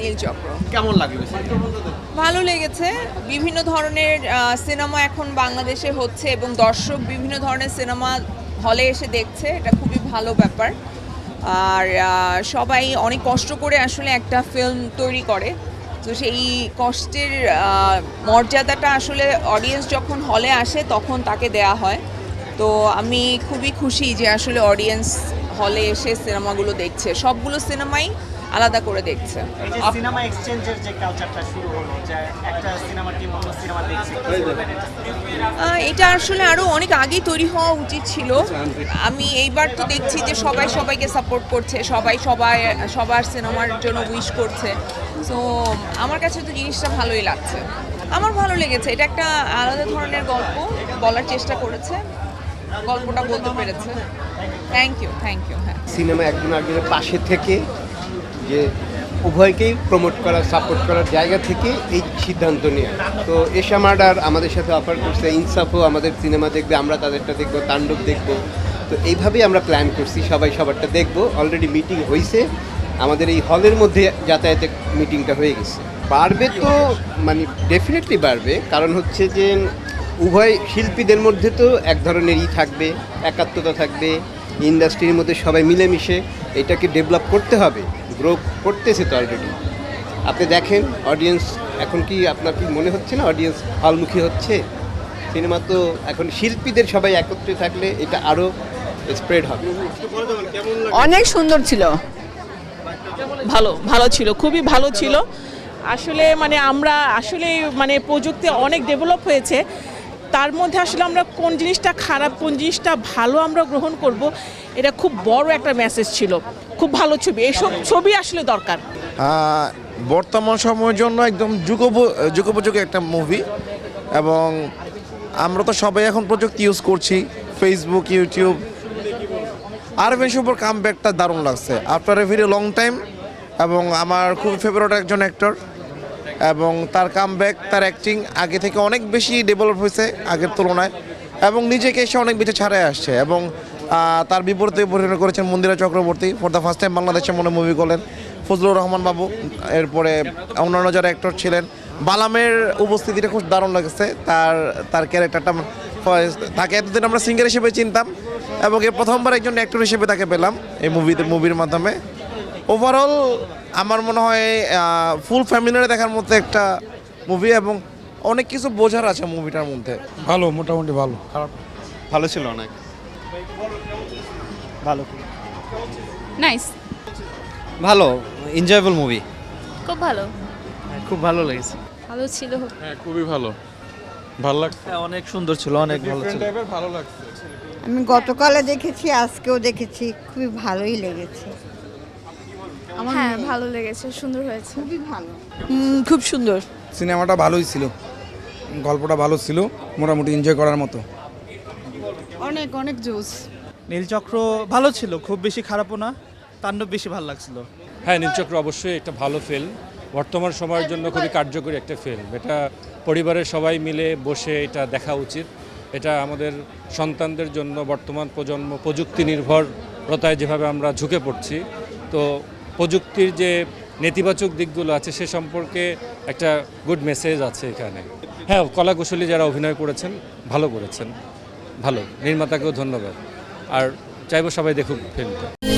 নীলচক্র কেমন লাগল ভালো লেগেছে। বিভিন্ন ধরনের সিনেমা এখন বাংলাদেশে হচ্ছে এবং দর্শক বিভিন্ন ধরনের সিনেমা হলে এসে দেখছে। এটা খুবই ভালো ব্যাপার। আর সবাই অনেক কষ্ট করে আসলে একটা ফিল্ম তৈরি করে। তো সেই কষ্টের মর্যাদাটা আসলে অডিয়েন্স যখন হলে আসে তখন তাকে দেয়া হয়। তো আমি খুবই খুশি যে আসলে অডিয়েন্স হলে এসে সিনেমাগুলো দেখছে। সবগুলো সিনেমাই আলাদা করে দেখছে। এই যে সিনেমা এক্সচেঞ্জের যে কালচারটা শুরু হলো যে একটা সিনেমা টিম অন্য সিনেমা দেখছে এটা? এটা আসলে আরও অনেক আগেই তৈরি হওয়া উচিত ছিল। আমি এইবার তো দেখছি যে সবাই সবাইকে সাপোর্ট করছে সবাই সবাই সবার সিনেমার জন্য উইশ করছে। সো আমার কাছে তো জিনিসটা ভালোই লাগছে। আমার ভালো লেগেছে। এটা একটা আলাদা ধরনের গল্প বলার চেষ্টা করেছে। গল্পটা বলতে পেরেছে। থ্যাংক ইউ থ্যাংক ইউ হ্যাঁ। সিনেমা একজন একজনের পাশে থেকে যে উভয়কেই প্রমোট করার সাপোর্ট করার জায়গা থেকে এই সিদ্ধান্ত নিয়ে। তো এশা মার্ডার আমাদের সাথে অফার করছে, ইনসাফও আমাদের সিনেমা দেখবে, আমরা তাদেরটা দেখব, তাণ্ডব দেখব। তো এইভাবেই আমরা প্ল্যান করছি, সবাই সবারটা দেখব। অলরেডি মিটিং হয়েছে আমাদের এই হলের মধ্যে যাতায়াতে মিটিংটা হয়ে গেছে। বাড়বে তো মানে ডেফিনেটলি বাড়বে, কারণ হচ্ছে যে উভয় শিল্পীদের মধ্যে তো এক ধরনেরই থাকবে, একাত্মতা থাকবে ইন্ডাস্ট্রির মধ্যে সবাই মিলেমিশে এটাকে ডেভেলপ করতে হবে। গ্রো করতেছে তো অলরেডি আপনি দেখেন অডিয়েন্স এখন কি আপনার কি মনে হচ্ছে না অডিয়েন্স হলমুখী হচ্ছে? সিনেমা তো এখন শিল্পীদের সবাই একত্রে থাকলে এটা আরও স্প্রেড হবে। অনেক সুন্দর ছিল। ভালো ভালো ছিল, খুবই ভালো ছিল। আসলে মানে আমরা, আসলে মানে প্রযুক্তি অনেক ডেভেলপ হয়েছে। তার মধ্যে আসলে আমরা কোন জিনিসটা খারাপ, কোন জিনিসটা ভালো আমরা গ্রহণ করব, এটা খুব বড় একটা মেসেজ ছিল। খুব ভালো ছবি। এসব ছবি আসলে দরকার। বর্তমান সময়ের জন্য একদম যুগোপ, যুগোপযোগী একটা মুভি এবং আমরা তো সবাই এখন প্রযুক্তি ইউজ করছি ফেসবুক ইউটিউব আর বেশিপুর কাম ব্যাকটা দারুণ লাগছে। After a very long time এবং আমার খুব ফেভারিট একজন অ্যাক্টর এবং তার কাম তার অ্যাক্টিং আগে থেকে অনেক বেশি ডেভেলপ হয়েছে আগের তুলনায় এবং নিজেকে এসে অনেক বেশি ছাড়াই আসছে এবং তার বিপরীতে পরিণত করেছেন Mandira Chakraborty for the first time বাংলাদেশে মনে মুভি করলেন। ফজলুর রহমান বাবু, এরপরে অন্যান্য যারা অ্যাক্টর ছিলেন, বালামের উপস্থিতিটা খুব দারুণ লাগছে। তার তার ক্যারেক্টারটা তাকে এতদিন আমরা সিঙ্গার হিসেবে চিনতাম এবং এই প্রথমবার একজন অ্যাক্টর হিসেবে তাকে পেলাম এই মুভিতে মুভির মাধ্যমে। ওভারঅল আমার মনে হয় ফুল ফ্যামিলিরে দেখার মতো একটা মুভি এবং অনেক কিছু বোঝার আছে মুভিটার মধ্যে। ভালো মোটামুটি ভালো। খারাপ। ভালো ছিল অনেক। ভালো। নাইস ভালো এনজয়েবল মুভি খুব ভালো। খুব ভালো লেগেছে। ভালো ছিল। হ্যাঁ খুবই ভালো। ভালো লাগছে? হ্যাঁ, অনেক সুন্দর ছিল অনেক ভালো ছিল। টাইপের ভালো লাগছে। আমি গতকালে দেখেছি আজকেও দেখেছি খুবই ভালোই লেগেছে। হ্যাঁ ভালো লেগেছে সুন্দর হয়েছে। খুবই ভালো। খুব সুন্দর। সিনেমাটা ভালোই ছিল। গল্পটা ভালো ছিল মোটামুটি এনজয় করার মতো। অনেক অনেক জোস নীলচক্র ভালো ছিল খুব বেশি খারাপও না তাণ্ডব বেশি ভালো লাগছিল। হ্যাঁ নীলচক্র অবশ্যই একটা ভালো ফিল্ম বর্তমান সময়ের জন্য খুবই কার্যকরী একটা ফিল্ম এটা পরিবারের সবাই মিলে বসে এটা দেখা উচিত। এটা আমাদের সন্তানদের জন্য বর্তমান প্রজন্ম প্রযুক্তি নির্ভরতায় যেভাবে আমরা ঝুঁকে পড়ছি তো প্রযুক্তির যে নেতিবাচক দিকগুলো আছে সে সম্পর্কে একটা গুড মেসেজ আছে এখানে। হ্যাঁ কলা কুশলী যারা অভিনয় করেছেন, ভালো করেছেন। ভালো। নির্মাতাকেও ধন্যবাদ। আর চাইব সবাই দেখুক ফিল্মটা।